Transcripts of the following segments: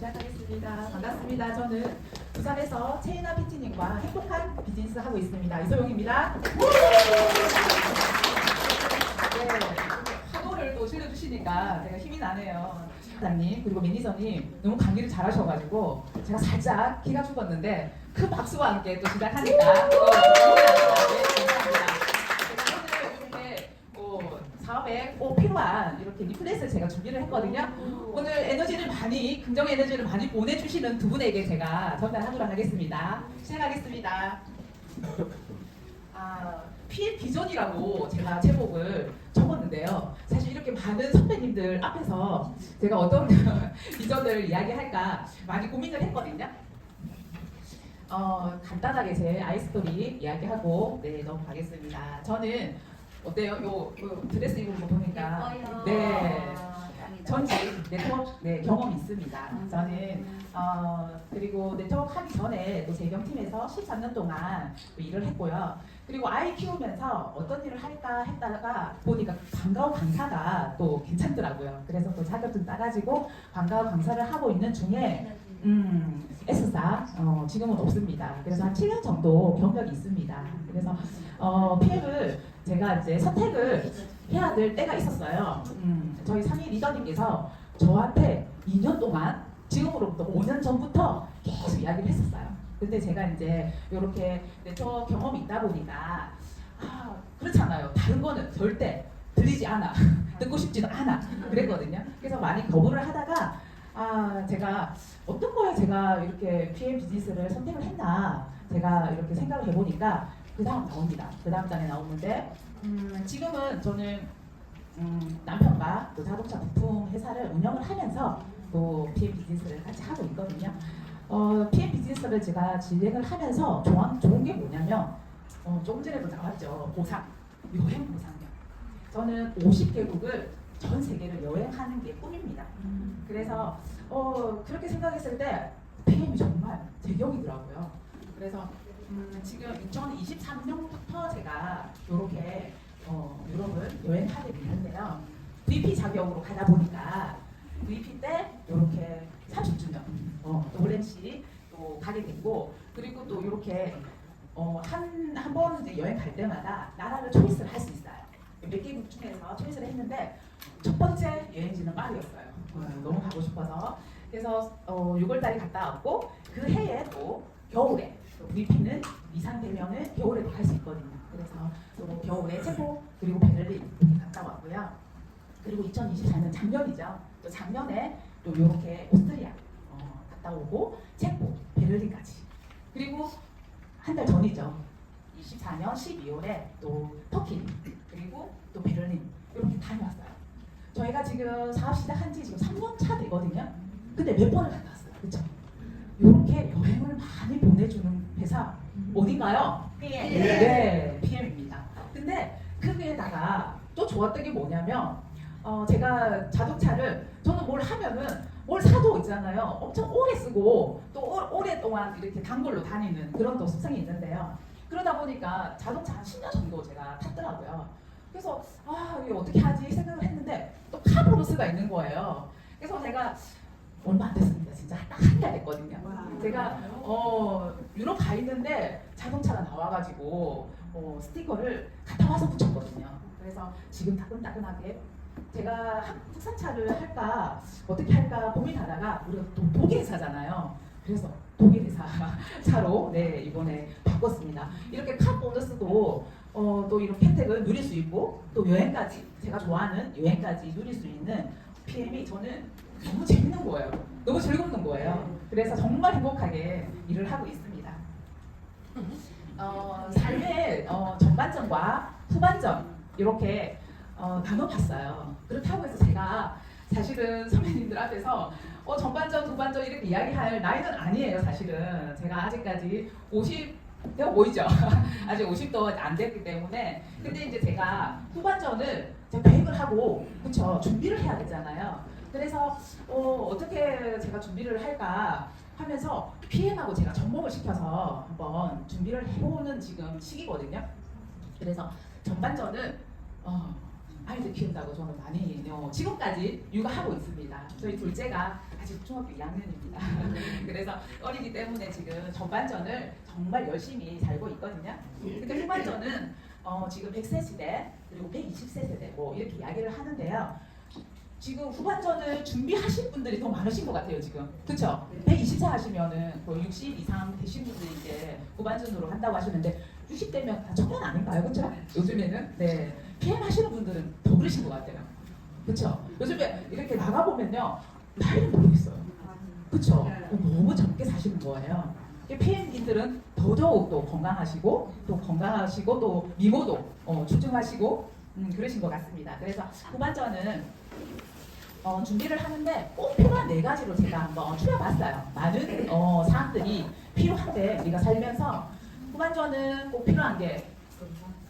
시작하겠습니다. 반갑습니다. 저는 부산에서 체이나 피티님과 행복한 비즈니스 하고 있습니다. 이소영입니다. 네, 파도를 또 실려주시니까 제가 힘이 나네요. 사장님 그리고 매니저님 너무 강의를 잘하셔가지고 제가 살짝 기가 죽었는데 큰 박수와 함께 또 시작하니까 또 네, 감사합니다. 제가 오늘 이렇게 뭐 사업에 꼭 필요한 이렇게 리플렛을 제가 준비를 했거든요. 오늘 에너지를 많이 긍정 에너지를 많이 보내주시는 두 분에게 제가 전달하도록 하겠습니다. 시작하겠습니다. 아, 피해 비전이라고 제가 제목을 적었는데요. 사실 이렇게 많은 선배님들 앞에서 제가 어떤 비전을 이야기할까 많이 고민을 했거든요. 어, 간단하게 제 아이스토리 이야기하고 네 넘어가겠습니다. 저는 어때요? 요, 요 드레스 입은 거 보니까 예뻐요. 네. 전직 네트워크 네, 경험이 있습니다. 저는 어, 그리고 네트워크 하기 전에 또 재경팀에서 13년 동안 또 일을 했고요. 그리고 아이 키우면서 어떤 일을 할까 했다가 보니까 방과후 강사가 또 괜찮더라고요. 그래서 또 자격증 따가지고 방과후 강사를 하고 있는 중에 음, S사 어, 지금은 없습니다. 그래서 한 7년 정도 경력이 있습니다. 그래서 어, PM을 제가 이제 선택을 해야 될 때가 있었어요. 음, 저희 상위 리더님께서 저한테 2년 동안 지금으로부터 5년 전부터 계속 이야기를 했었어요. 근데 제가 이제 이렇게 네트워크 경험이 있다 보니까 아 그렇잖아요. 다른 거는 절대 들리지 않아. 듣고 싶지도 않아. 그랬거든요. 그래서 많이 거부를 하다가 아 제가 어떤 거에 제가 이렇게 PM 비즈니스를 선택을 했나 제가 이렇게 생각을 해보니까 그 다음 나옵니다. 그 다음 장에 나오는데 음, 지금은 저는 음, 남편과 또 자동차 부품 회사를 운영을 하면서 또 PM 비즈니스를 같이 하고 있거든요. 어, PM 비즈니스를 제가 진행을 하면서 좋은, 좋은 게 뭐냐면 어, 조금 전에도 나왔죠. 보상, 여행 보상이요. 저는 50개국을 전 세계를 여행하는 게 꿈입니다. 그래서 어, 그렇게 생각했을 때 PM이 정말 제격이더라고요. 그래서 음, 지금 2023년부터 제가 이렇게 어, 유럽을 여행하게 됐는데요. VP 자격으로 가다 보니까 VP 때 이렇게 30주년 어, 또 오랜시 또 가게 됐고 그리고 또 이렇게 어, 한한 번 이제 여행 갈 때마다 나라를 초이스를 할 수 있어요. 몇 개국 중에서 초이스를 했는데 첫 번째 여행지는 파리였어요. 어, 너무 가고 싶어서 그래서 어, 6월 달에 갔다 왔고 그 해에 또 겨울에 또 VP는 이상되면은 겨울에도 갈수 있거든요. 그래서 또 겨울에 체코 그리고 베를린 갔다 왔고요. 그리고 2024년 작년이죠. 또 작년에 또 이렇게 오스트리아 어, 갔다 오고 체코 베를린까지 그리고 한 달 전이죠. 24년 12월에 또 터키 그리고 또 베를린 이렇게 다녀왔어요. 저희가 지금 사업 시작한 지 지금 3년 차 되거든요. 근데 몇 번을 갔다 왔어요. 그렇죠? 이렇게 보내주는 회사 어딘가요? 네, PM입니다. 근데 그 위에다가 또 좋았던 게 뭐냐면 어, 제가 자동차를 저는 뭘 하면은 뭘 사도 있잖아요. 엄청 오래 쓰고 또 오- 오랫동안 이렇게 단골로 다니는 그런 또 습성이 있는데요. 그러다 보니까 자동차 한 10년 정도 제가 탔더라고요. 그래서 아 이게 어떻게 하지 생각을 했는데 또 카보너스가 있는 거예요. 그래서 제가 얼마 안 됐습니다. 진짜 딱한달 됐거든요. 제가 어 유럽 가 있는데 자동차가 나와가지고 어, 스티커를 갖다 와서 붙였거든요. 그래서 지금 따끈따끈하게 제가 한- 국산차를 할까 어떻게 할까 고민하다가 우리가 또 독일 회사잖아요. 그래서 독일 회사 차로 네 이번에 바꿨습니다. 이렇게 카 보너스도 어, 또 이런 혜택을 누릴 수 있고 또 여행까지 제가 좋아하는 여행까지 누릴 수 있는 PM이 저는 너무 재밌는 거예요. 너무 즐겁는 거예요. 그래서 정말 행복하게 일을 하고 있습니다. 어, 삶의 어, 전반전과 후반전 이렇게 어, 나눠봤어요. 그렇다고 해서 제가 사실은 선배님들 앞에서 어, 전반전, 후반전 이렇게 이야기할 나이는 아니에요. 사실은 제가 아직까지 50 되어 보이죠? 아직 50도 안 됐기 때문에 근데 이제 제가 후반전을 제가 계획을 하고 그쵸 준비를 해야 되잖아요. 그래서 어, 어떻게 제가 준비를 할까 하면서 PM하고 제가 접목을 시켜서 한번 준비를 해보는 지금 시기거든요. 그래서 전반전은 어, 아이들 키운다고 저는 많이 어, 지금까지 육아하고 있습니다. 저희 둘째가 아직 중학교 2학년입니다. 그래서 어리기 때문에 지금 전반전을 정말 열심히 살고 있거든요. 근데 후반전은 어, 지금 100세 시대 그리고 120세 세대 뭐 이렇게 이야기를 하는데요. 지금 후반전을 준비하신 분들이 더 많으신 것 같아요 지금 그렇죠? 120세 하시면은 거의 60 이상 되신 분들이 이제 후반전으로 한다고 하시는데 60대면 청년 아닌가요 그렇죠? 요즘에는 네 PM 하시는 분들은 더 그러신 것 같아요 그렇죠? 요즘에 이렇게 나가 보면요 나이를 모르겠어요 그렇죠? 너무 젊게 사시는 거예요 PM인들은 더더욱 또 건강하시고 또 건강하시고 또 미모도 어, 출중하시고 음, 그러신 것 같습니다. 그래서 후반전은 어, 준비를 하는데 꼭 필요한 네 가지로 제가 한번 추려봤어요. 많은 어, 사항들이 필요한데 우리가 살면서 후반전은 꼭 필요한 게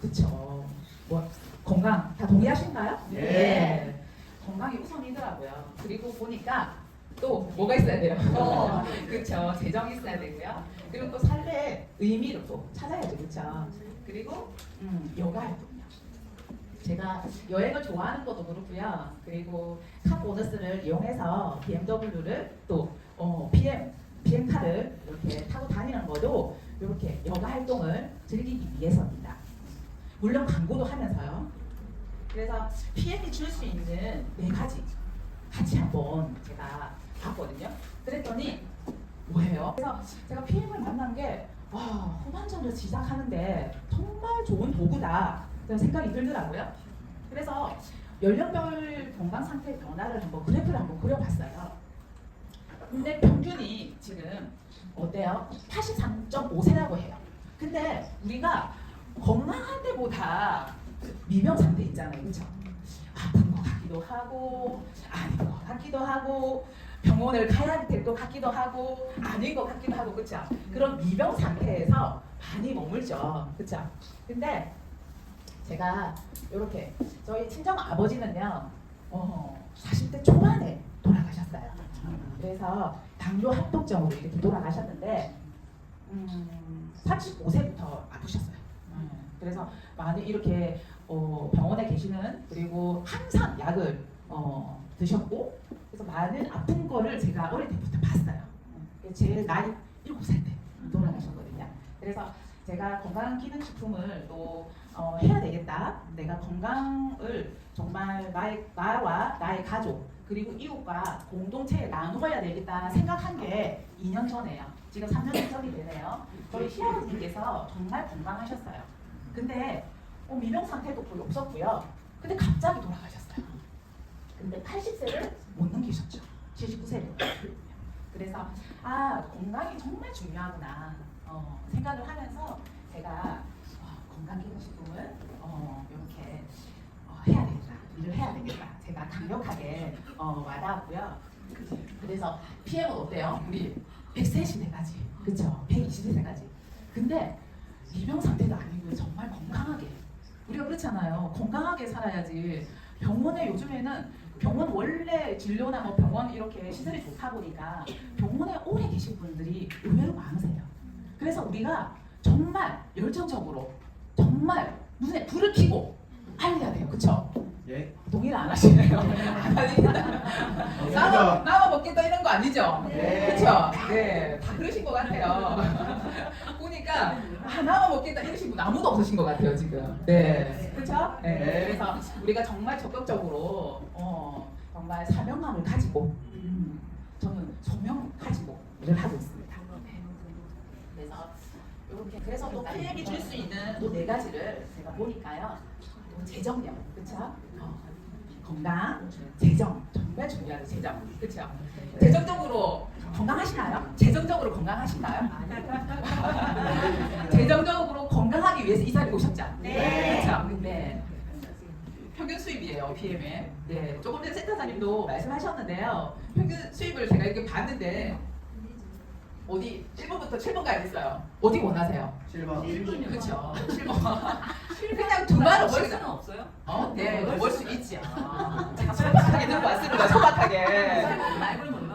그쵸. 뭐 건강 다 동의하신가요? 네. 건강이 우선이더라고요. 그리고 보니까 또 뭐가 있어야 돼요? 어, 그렇죠. 재정이 있어야 되고요. 그리고 또 삶의 의미를 또 찾아야죠, 그렇죠. 그리고 음, 여가 활동요. 제가 여행을 좋아하는 것도 그렇고요. 그리고 카 보너스를 이용해서 BMW를 또 어, BM BM 카를 이렇게 타고 다니는 것도 이렇게 여가 활동을 즐기기 위해서입니다. 물론 광고도 하면서요. 그래서 PM이 줄 수 있는 네 가지 같이 한번 제가 봤거든요. 그랬더니 뭐예요? 그래서 제가 PM을 만난 게 와, 후반전을 시작하는데 정말 좋은 도구다. 그런 생각이 들더라고요. 그래서 연령별 건강 상태 변화를 한번 그래프를 한번 그려봤어요. 근데 평균이 지금 어때요? 83.5세라고 해요. 근데 우리가 건강한 때보다 미병 상태 있잖아요. 그렇죠? 아픈 것 같기도 하고 아닌 것 같기도 하고 병원을 가야 될 것 같기도 하고 아닌 것 같기도 하고 그렇죠? 그런 미병 상태에서 많이 머물죠. 그렇죠? 근데 제가 이렇게 저희 친정 아버지는요 어, 40대 초반에 돌아가셨어요. 그래서 당뇨 합독증으로 이렇게 돌아가셨는데 음, 35세부터 아프셨어요. 음, 그래서 많이 이렇게 어, 병원에 계시는 그리고 항상 약을 어, 드셨고 그래서 많은 아픈 거를 제가 어릴 때부터 봤어요. 음, 제 나이 7살 때 돌아가셨거든요. 그래서 제가 건강기능식품을 또 어, 해야 되겠다. 내가 건강을 정말 나의 나와 나의 가족 그리고 이웃과 공동체에 나누어야 되겠다 생각한 게 2년 전에요. 지금 3년 전이 되네요. 저희 시아버님께서 정말 건강하셨어요. 근데 어, 미병 상태도 거의 없었고요. 근데 갑자기 돌아가셨어요. 근데 80세를 못 넘기셨죠. 79세를. 그래서 아 건강이 정말 중요하구나 어, 생각을 하면서 제가 어, 건강기능식품을 어, 이렇게 어, 해야 되겠다 일을 해야 되겠다 제가 강력하게 어, 와닿았고요 그래서 PM은 어때요? 우리 130세까지 그쵸? 120세까지 근데 미병 상태도 아니고 정말 건강하게 우리가 그렇잖아요 건강하게 살아야지 병원에 요즘에는 병원 원래 진료나 뭐 병원 이렇게 시설이 좋다 보니까 병원에 오래 계신 분들이 의외로 많으세요. 그래서 우리가 정말 열정적으로 정말 눈에 불을 켜고 알려야 돼요. 그쵸? 예. 동의를 안 하시네요. 안. 나만, 어, 나만 먹겠다 이런 거 아니죠? 네. 그쵸? 네. 다 그러신 것 같아요. 보니까 아, 나만 먹겠다 이러신 분 아무도 없으신 것 같아요, 지금. 네. 그쵸? 네. 네. 그래서 우리가 정말 적극적으로 어, 정말 사명감을 가지고 음, 저는 소명 가지고 일을 하고 있습니다. 네. 그래서 이렇게 그래서 또 PM이 줄수 있는 또 네 가지를 제가 보니까요. 또 재정력, 그렇죠? 건강, 재정 정말 중요하죠. 재정, 그렇죠? 재정적으로 건강하시나요? 재정적으로 건강하신가요? 재정적으로 건강하기 위해서 이 자리에 오셨죠? 네. 그렇죠? 네. 평균 수입이에요, PM에. 네. 조금 전에 센터장님도 말씀하셨는데요. 평균 수입을 제가 이렇게 봤는데 어디 1번부터 7번까지 있어요. 어디 원하세요? 7번. 그렇죠. 7번. 그냥 두벌 머리가 수는 없어요? 어, 네, 먹을 수 있지. 아, 제가 소박하게 들고 왔습니다. 소박하게.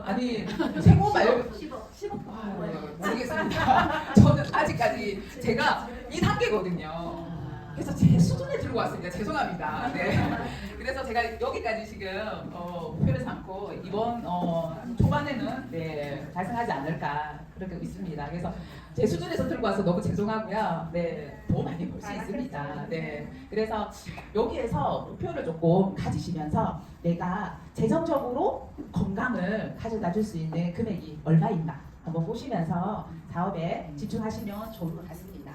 아니, 최고 말 10억, 10억. 아유, 모르겠습니다. 저는 아직까지 제가 이 단계거든요. 그래서 제 수준에 들고 왔습니다. 죄송합니다. 네. 그래서 제가 여기까지 지금 어, 목표를 삼고 이번 어, 초반에는 네, 달성하지 않을까 그렇게 믿습니다. 그래서 제 수준에서 들고 와서 너무 죄송하고요. 네, 돈 많이 벌수 있습니다. 네, 그래서 여기에서 목표를 조금 가지시면서 내가 재정적으로 건강을 가져다 줄 수 있는 금액이 얼마인가 한번 보시면서 사업에 집중하시면 좋을 것 같습니다.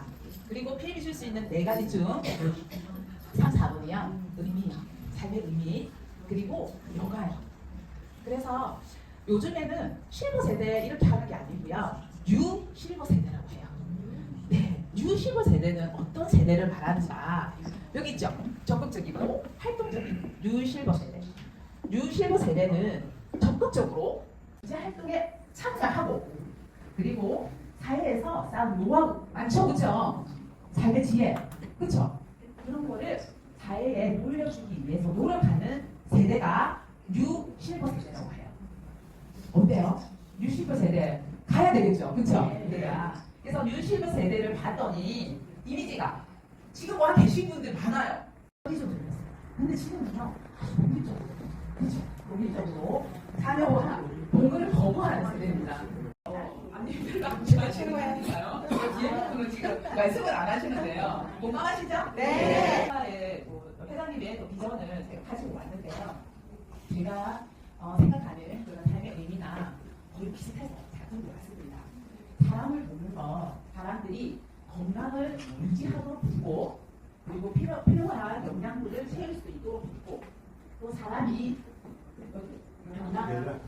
그리고 피임이 줄수 있는 네 가지 중 3, 4번이요. 의미, 삶의 의미, 그리고 여가요. 그래서 요즘에는 실버 세대 이렇게 하는 게 아니고요. 뉴 실버 세대라고 해요. 네, 뉴 실버 세대는 어떤 세대를 말하는가? 여기 있죠. 적극적이고 활동적인 뉴 실버 세대. 뉴 실버 세대는 적극적으로 이제 활동에 참가하고 그리고 사회에서 쌓은 노하우 많죠, 그죠? 삶의 지혜, 그죠? 그런 거를 사회에 물려주기 위해서 노력하는 세대가 뉴 실버 세대라고 해요. 어때요? 뉴 실버 세대 가야 되겠죠, 그렇죠? 네. 그래서 뉴 실버 세대를 봤더니 이미지가 지금 와 계신 분들 많아요. 어디서 들렸어요? 근데 지금은요, 본질적으로, 그렇죠? 본질적으로 자녀와 동거를 거부하는 세대입니다. 어, 안님들 감지하시는 거 아닌가요? 분은 지금 말씀을 안 하시는데요. 공감하시죠? 네. 네. 뭐 회장님의 또 비전을 제가 가지고 왔는데요. 제가 어, 생각하는 그런 삶의 의미나 거의 비슷해서 잘 들고 왔습니다. 사람을 보는 거, 사람들이 건강을 유지하도록 돕고, 그리고 필요, 필요한 영양분을 채울 수 있도록 돕고, 또 사람이 건강을